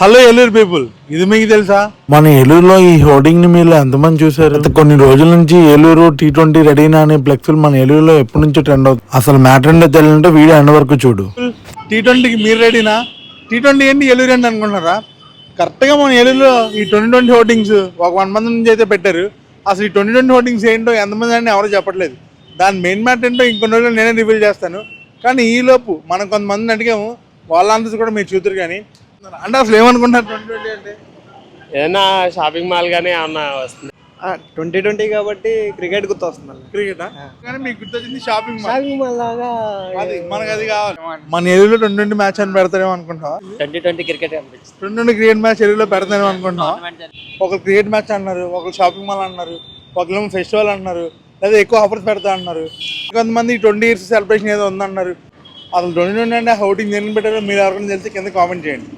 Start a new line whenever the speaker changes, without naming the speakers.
Hello Eluru people ఇది మీకు తెలుసా?
మన ఏలూరులో ఈ హోర్డింగ్ని మీరు ఎంతమంది చూసారు కొన్ని రోజుల నుంచి ఏలూరు టీ ట్వంటీ రెడీనా అనే ఫ్లెక్స్లు మన ఏలూరులో ఎప్పటి నుంచో ట్రెండ్ అవుతుంది. అసలు మ్యాటర్ ఏంటో తెలియాలంటే వీడియో ఎండ్ వరకు చూడు.
టీ ట్వంటీకి మీరు రెడీనా టీ ట్వంటీ ఏంటి? ఏలూరు ఏంటి అనుకుంటున్నారా? కరెక్ట్గా మన ఏలూరులో ఈ ట్వంటీ ట్వంటీ హోర్డింగ్స్ ఒక వన్ మంత్ నుంచి అయితే పెట్టారు. అసలు ఈ ట్వంటీ ట్వంటీ హోర్డింగ్స్ ఏంటో ఎంతమంది అని ఎవరు చెప్పట్లేదు. దాని మెయిన్ మ్యాటర్ ఏంటో ఇంకొన్ని రోజులు నేనే రివీల్ చేస్తాను. కానీ ఈ లోపు మనం కొంతమందిని అడిగాము. వాళ్ళ ఆన్సర్స్ కూడా మీరు చూద్దరు కానీ అంటే అసలు ఏమనుకుంటున్నారు ట్వంటీ ట్వంటీ అంటే?
ఏదైనా షాపింగ్ మాల్ కానీ ఏమన్నా వస్తుంది.
ట్వంటీ ట్వంటీ కాబట్టి క్రికెట్ గుర్తు వస్తుంది
క్రికెట్? కానీ మీకు గుర్తొచ్చింది షాపింగ్ మాల్.
షాపింగ్ మాల్ లాగా
అది మనకు అది కావాలి. మన ఏలూరులో ట్వంటీ ట్వంటీ మ్యాచ్ అని పెడతారేమో అనుకుంటున్నావా?
ట్వంటీ ట్వంటీ క్రికెట్ అనిపించింది
ట్వంటీ ట్వంటీ క్రికెట్ మ్యాచ్ ఏలూరులో పెడతారేమో అనుకుంటున్నావా? ఒకరు క్రికెట్ మ్యాచ్ అన్నారు ఒకరు షాపింగ్ మాల్ అన్నారు ఒకరు ఫెస్టివల్ అన్నారు లేదా ఎక్కువ ఆఫర్స్ పెడతా అన్నారు. కొంతమంది ట్వంటీ ఇయర్స్ సెలబ్రేషన్ ఏదో ఉందన్నారు. అసలు ట్వంటీ ట్వంటీ అంటే హౌటింగ్ దేనికి పెట్టారో మీరు ఎవరికైనా తెలిసి కింద కామెంట్ చేయండి.